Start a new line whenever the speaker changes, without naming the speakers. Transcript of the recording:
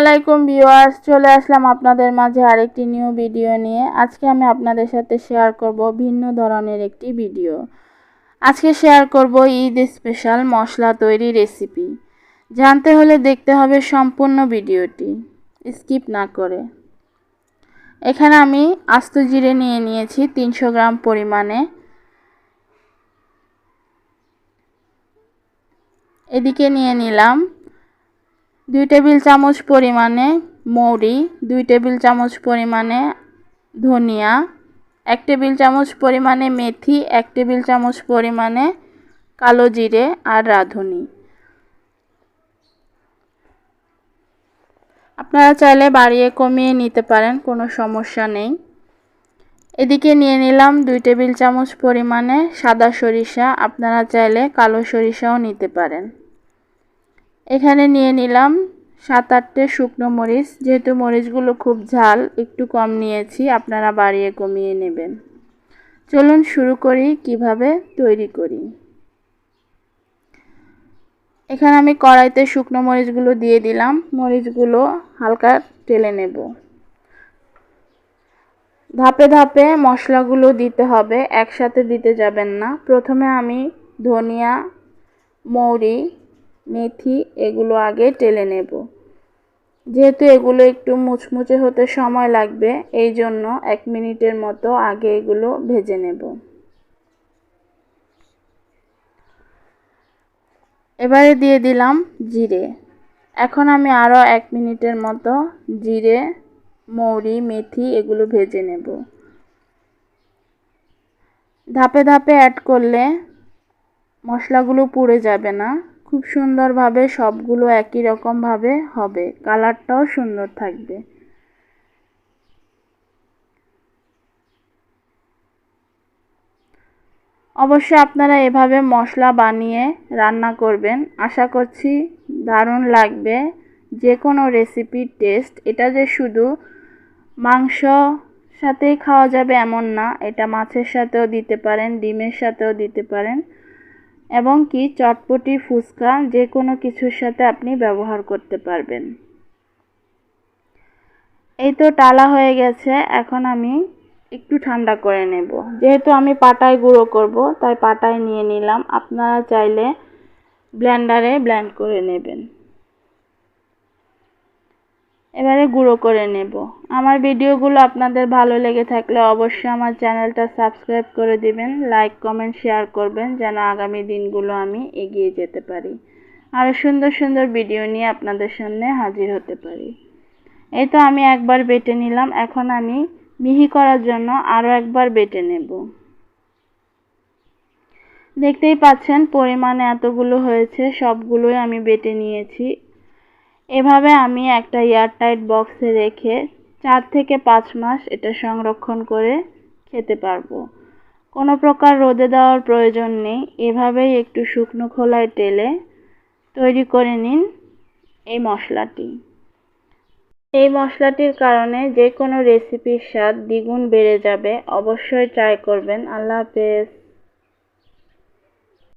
আসসালামাইকুম ভিউয়ার্স, চলে আসলাম আপনাদের মাঝে আরেকটি নিউ ভিডিও নিয়ে। আজকে আমি আপনাদের সাথে শেয়ার করব ভিন্ন ধরনের একটি ভিডিও। আজকে শেয়ার করব ঈদ স্পেশাল মশলা তৈরি রেসিপি। জানতে হলে দেখতে হবে সম্পূর্ণ ভিডিওটি। স্কিপ না করে। এখানে আমি আস্ত জিরে নিয়ে নিয়েছি তিনশো গ্রাম পরিমাণে। এদিকে নিয়ে নিলাম দুই টেবিল চামচ পরিমাণে মৌরি, দুই টেবিল চামচ পরিমাণে ধনিয়া, এক টেবিল চামচ পরিমাণে মেথি, এক টেবিল চামচ পরিমাণে কালো জিরে আর রাঁধুনি। আপনারা চাইলে বাড়িয়ে কমিয়ে নিতে পারেন, কোনো সমস্যা নেই। এদিকে নিয়ে নিলাম দুই টেবিল চামচ পরিমাণে সাদা সরিষা, আপনারা চাইলে কালো সরিষাও নিতে পারেন। এখানে নিয়ে নিলাম সাত আটটে শুকনো মরিচ। যেহেতু মরিচগুলো খুব ঝাল, একটু কম নিয়েছি, আপনারা বাড়িয়ে কমিয়ে নেবেন। চলুন শুরু করি, কীভাবে তৈরি করি। এখানে আমি কড়াইতে শুকনো মরিচগুলো দিয়ে দিলাম। মরিচগুলো হালকা টেলে নেব। ধাপে ধাপে মশলাগুলো দিতে হবে, একসাথে দিতে যাবেন না। প্রথমে আমি ধনিয়া, মৌরি মেথি এগুলো আগে টেলে নেব। যেহেতু এগুলো একটু মুচমুচে হতে সময় লাগবে, এই জন্য এক মিনিটের মতো আগে এগুলো ভেজে নেব। এবারে দিয়ে দিলাম জিরে। এখন আমি আরও এক মিনিটের মতো জিরে, মৌরি, মেথি এগুলো ভেজে নেব। ধাপে ধাপে অ্যাড করলে মশলাগুলো পুড়ে যাবে না। খুব সুন্দরভাবে সবগুলো একই রকমভাবে হবে। কালারটাও সুন্দর থাকবে। অবশ্যই আপনারা এভাবে মশলা বানিয়ে রান্না করবেন। আশা করছি দারুণ লাগবে। যে কোনো রেসিপির টেস্ট এটা যে শুধু মাংস সাথেই খাওয়া যাবে এমন না, এটা মাছের সাথেও দিতে পারেন, ডিমের সাথেও দিতে পারেন। এবং কি চটপটি, ফুচকা যে কোনো কিছুর সাথে আপনি ব্যবহার করতে পারবেন। এই তো টালা হয়ে গেছে, এখন আমি একটু ঠান্ডা করে নেব। যেহেতু আমি পাটায় গুঁড়ো করব, তাই পাটায় নিয়ে নিলাম। আপনারা চাইলে ব্ল্যান্ডারে ব্ল্যান্ড করে নেবেন। এবারে গুঁড়ো করে নেব। আমার ভিডিওগুলো আপনাদের ভালো লেগে থাকলে অবশ্যই আমার চ্যানেলটা সাবস্ক্রাইব করে দিবেন, লাইক, কমেন্ট, শেয়ার করবেন যেন আগামী দিনগুলো আমি এগিয়ে যেতে পারি। আরও সুন্দর সুন্দর ভিডিও নিয়ে আপনাদের সামনে হাজির হতে পারি। এই তো আমি একবার বেটে নিলাম, এখন আমি মিহি করার জন্য আরও একবার বেটে নেব। দেখতেই পাচ্ছেন পরিমাণে এতগুলো হয়েছে, সবগুলোই আমি বেটে নিয়েছি। এভাবে আমি একটা এয়ারটাইট বক্সে রেখে চার থেকে পাঁচ মাস এটা সংরক্ষণ করে খেতে পারব। কোনো প্রকার রোদে দেওয়ার প্রয়োজন নেই। এভাবেই একটু শুকনো খোলায় তেলে তৈরি করে নিন এই মশলাটি। এই মশলাটির কারণে যে কোনো রেসিপির স্বাদ দ্বিগুণ বেড়ে যাবে। অবশ্যই ট্রাই করবেন। আল্লাহ হাফেজ।